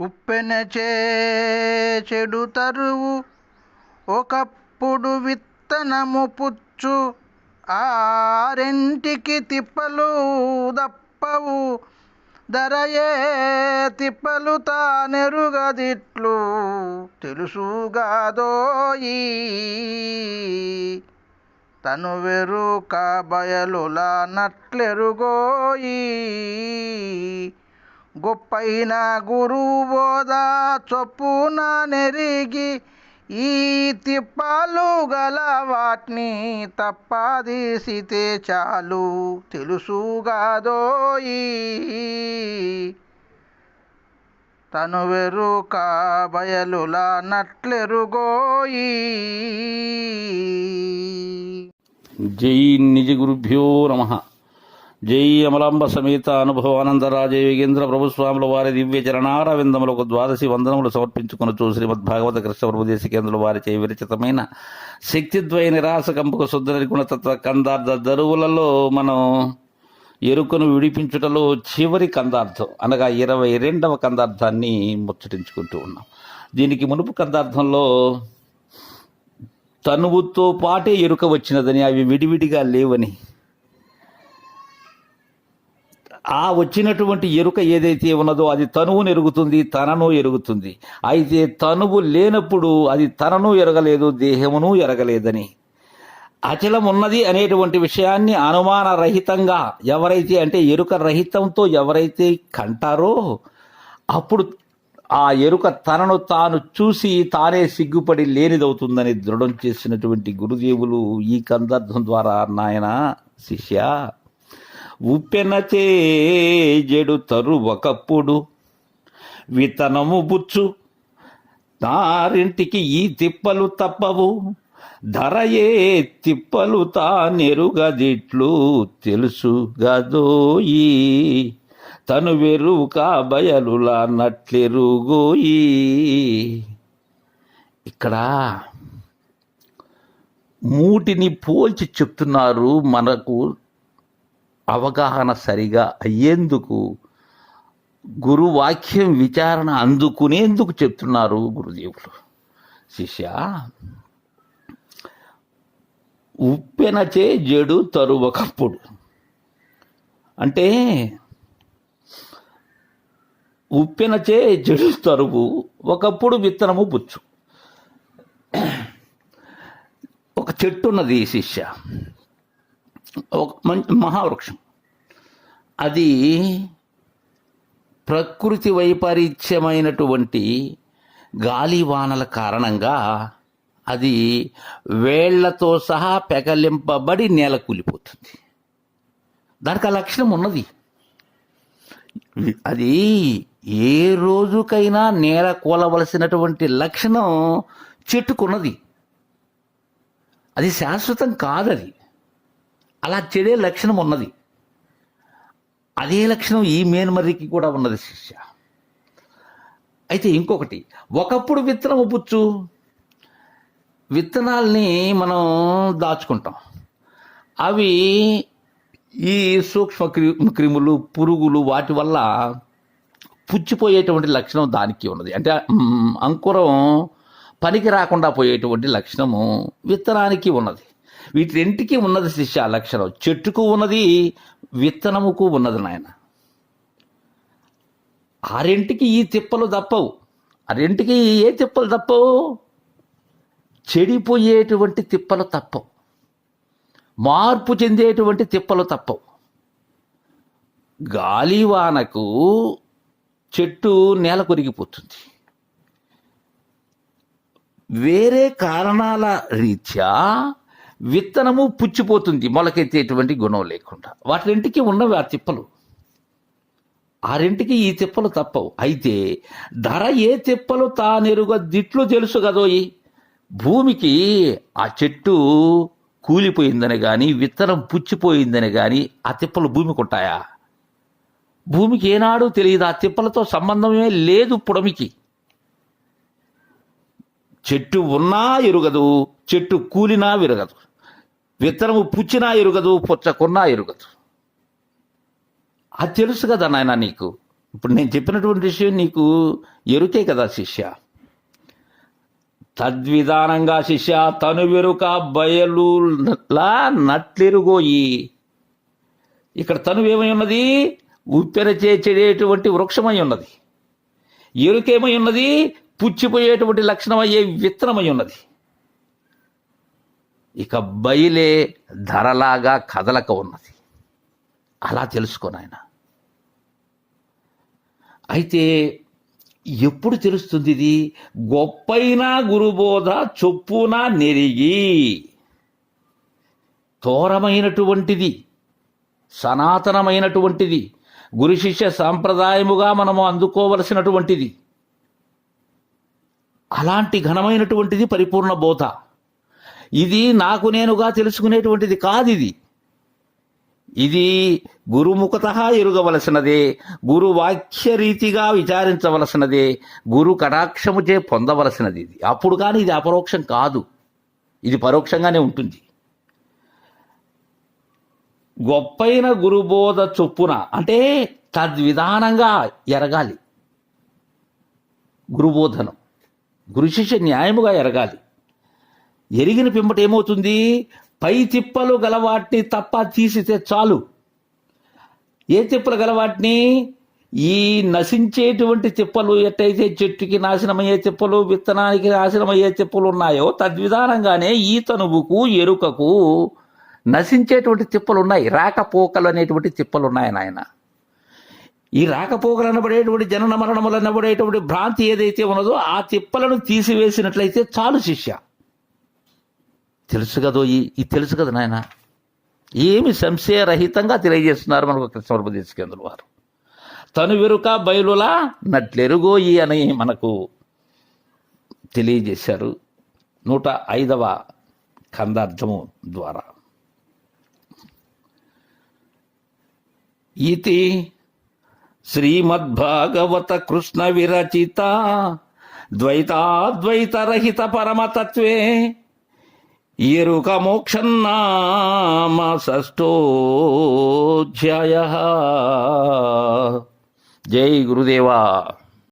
ఉప్పెనచే చెడు తరువు. ఒకప్పుడు విత్తనము పుచ్చు ఆరింటికి తిప్పలు దప్పవు. ధరయే తిప్పలు తానెరుగదిట్లు తెలుసుగాదోయి తను వెరుక బయలులా నట్లెరుగోయి గొప్పైన గురువు చొప్పున నెరిగి ఈ తిప్పాలు గల వాటిని తప్పదీసితే చాలు తెలుసుగాదోయి తను వెరుక బయలులా నట్లెరుగోయి జై నిజ గురుభ్యో నమ. జై అమలాంబ సమేత అనుభవానందరాజ యోగేంద్ర ప్రభుస్వాముల వారి దివ్య చరణారవిందములకు ద్వాదశి వందనములు సమర్పించుకునొచ్చు శ్రీమద్ భాగవత కృష్ణ ప్రభుదేశ కేంద్రుల వారి చే విరచితమైన శక్తిద్వయ నిరాశ కంపక శుద్ధ నిర్గుణతత్వ కందార్థ దరువులలో మనం ఎరుకను విడిపించుటలో చివరి కందార్థం అనగా ఇరవై రెండవ కందార్థాన్ని ముచ్చటించుకుంటూ ఉన్నాం. దీనికి మునుపు కందార్థంలో తనువుతో పాటే ఎరుక వచ్చినదని అవి విడివిడిగా లేవని ఆ వచ్చినటువంటి ఎరుక ఏదైతే ఉన్నదో అది తనువును ఎరుగుతుంది తనను ఎరుగుతుంది. అయితే తనువు లేనప్పుడు అది తనను ఎరగలేదు దేహమును ఎరగలేదని. అచలం ఉన్నది అనేటువంటి విషయాన్ని అనుమాన రహితంగా ఎవరైతే అంటే ఎరుక రహితంతో ఎవరైతే కంటారో అప్పుడు ఆ ఎరుక తనను తాను చూసి తానే సిగ్గుపడి లేనిదవుతుందని దృఢం చేసినటువంటి గురుదేవులు ఈ కందర్థం ద్వారా నాయన శిష్య ఉప్పెనచే జడు తరు ఒకప్పుడు వితనము బుచ్చు. తారింటికి ఈ తిప్పలు తప్పవు. ధరయే తిప్పలు తానెరుగదిట్లు తెలుసుగదోయి తను వెరుక బయలులా నట్లెరుగోయి. ఇక్కడ మూటిని పోల్చి చెప్తున్నారు మనకు అవగాహన సరిగా అయ్యేందుకు గురువాక్యం విచారణ అందుకునేందుకు చెప్తున్నారు గురుదేవులు. శిష్య ఉప్పెనచే జడు తరువకప్పుడు. అంటే ఉప్పెనచే జడు తరువు ఒకప్పుడు విత్తనము పుచ్చు. ఒక చెట్టు ఉన్నది శిష్య. మహావృక్షం. అది ప్రకృతి వైపరీత్యమైనటువంటి గాలి వానల కారణంగా అది వేళ్ళతో సహా పెకలింపబడి నేల కూలిపోతుంది దానికి ఆ లక్షణం ఉన్నది. అది ఏ రోజుకైనా నేల కూలవలసినటువంటి లక్షణం చెట్టుకున్నది. అది శాశ్వతం కాదది. అలా చెడే లక్షణం ఉన్నది. అదే లక్షణం ఈ మేన్మర్రికి కూడా ఉన్నది శిష్య. అయితే ఇంకొకటి ఒకప్పుడు విత్తనము పుచ్చు. విత్తనాల్ని మనం దాచుకుంటాం. అవి ఈ సూక్ష్మ క్రి క్రిములు పురుగులు వాటి వల్ల పుచ్చిపోయేటువంటి లక్షణం దానికి ఉన్నది. అంటే అంకురం పనికి రాకుండా పోయేటువంటి లక్షణము విత్తనానికి ఉన్నది. వీటింటికి ఉన్నది శిష్య ఆ లక్షణం. చెట్టుకు ఉన్నది విత్తనముకు ఉన్నది నాయన. ఆ రెంటికి ఈ తిప్పలు తప్పవు. ఆ రెంటికి ఏ తిప్పలు తప్పవు? చెడిపోయేటువంటి తిప్పలు తప్పవు. మార్పు చెందేటువంటి తిప్పలు తప్పవు. గాలివానకు చెట్టు నేల కొరిగిపోతుంది. వేరే కారణాల రీత్యా విత్తనము పుచ్చిపోతుంది మొలకెత్తేటువంటి గుణం లేకుండా. వాటింటికి ఉన్నవి ఆ తిప్పలు. ఆ రెంటికి ఈ తిప్పలు తప్పవు. అయితే ధర ఏ తిప్పలు తానెరుగ దిట్లు తెలుసు కదోయి భూమికి. ఆ చెట్టు కూలిపోయిందని కానీ విత్తనం పుచ్చిపోయిందని కానీ ఆ తిప్పలు భూమికి ఉంటాయా భూమికి ఏనాడు తెలియదు. ఆ తిప్పలతో సంబంధమే లేదు పుడమికి. చెట్టు ఉన్నా ఎరుగదు చెట్టు కూలినా విరగదు. విత్తనము పుచ్చినా ఎరుగదు పుచ్చకున్నా ఎరుగదు. అది తెలుసు కదా నాయన నీకు. ఇప్పుడు నేను చెప్పినటువంటి విషయం నీకు ఎరుకే కదా శిష్య. తద్విధానంగా శిష్య తను వెరుక బయలులా నట్లెరుగోయి. ఇక్కడ తను ఏమై ఉన్నది? ఉప్పెన చేసేటువంటి వృక్షమై ఉన్నది. ఎరుకేమై ఉన్నది? పుచ్చిపోయేటువంటి లక్షణమయ్యే విత్తనమై ఉన్నది. ఇక బయలే ధరలాగా కదలక ఉన్నది. అలా తెలుసుకోనాయన అయితే ఎప్పుడు తెలుస్తుంది ఇది? గొప్పైన గురుబోధ చొప్పున నెరిగి. తోరమైనటువంటిది సనాతనమైనటువంటిది గురు శిష్య సాంప్రదాయముగా మనము అందుకోవలసినటువంటిది. అలాంటి ఘనమైనటువంటిది పరిపూర్ణ బోధ. ఇది నాకు నేనుగా తెలుసుకునేటువంటిది కాదు ఇది. ఇది గురుముఖత ఎరుగవలసినదే గురు రీతిగా విచారించవలసినదే గురు కటాక్షముచే పొందవలసినది ఇది. అప్పుడు కానీ ఇది అపరోక్షం కాదు. ఇది పరోక్షంగానే ఉంటుంది. గొప్పైన గురుబోధ చొప్పున అంటే తద్విధానంగా ఎరగాలి. గురుబోధనం. గురు శిష్య న్యాయముగా ఎరగాలి. ఎరిగిన పిమ్మట ఏమవుతుంది? పై తిప్పలు గలవాటిని తప్ప తీసితే చాలు. ఏ తిప్పలు గలవాటిని? ఈ నశించేటువంటి తిప్పలు ఎట్టయితే చెట్టుకి నాశనమయ్యే తిప్పలు విత్తనానికి నాశనమయ్యే తిప్పలు ఉన్నాయో తద్విధానంగానే ఈ తనువుకు ఎరుకకు నశించేటువంటి తిప్పలు ఉన్నాయి. రాకపోకలు అనేటువంటి తిప్పలు ఉన్నాయి నాయన. ఈ రాకపోకలు అనబడేటువంటి జనన మరణములు అనబడేటువంటి భ్రాంతి ఏదైతే ఉన్నదో ఆ తిప్పలను తీసివేసినట్లయితే చాలు శిష్య. తెలుసు కదో ఈ ఇది తెలుసు కదా నాయన? ఏమి సంశయరహితంగా తెలియజేస్తున్నారు మనకు కృష్ణ తీసుకేంద్రుల వారు? తను వెరుక బయలులా నట్లెరుగోయి అని మనకు తెలియజేశారు నూట ఐదవ కందార్థము ద్వారా. ఇది శ్రీమద్భాగవత కృష్ణ విరచిత ద్వైతాద్వైతరహిత పరమతత్వే ఎరుక మోక్షన్నామ షష్టోధ్యాయ. జై గురుదేవా.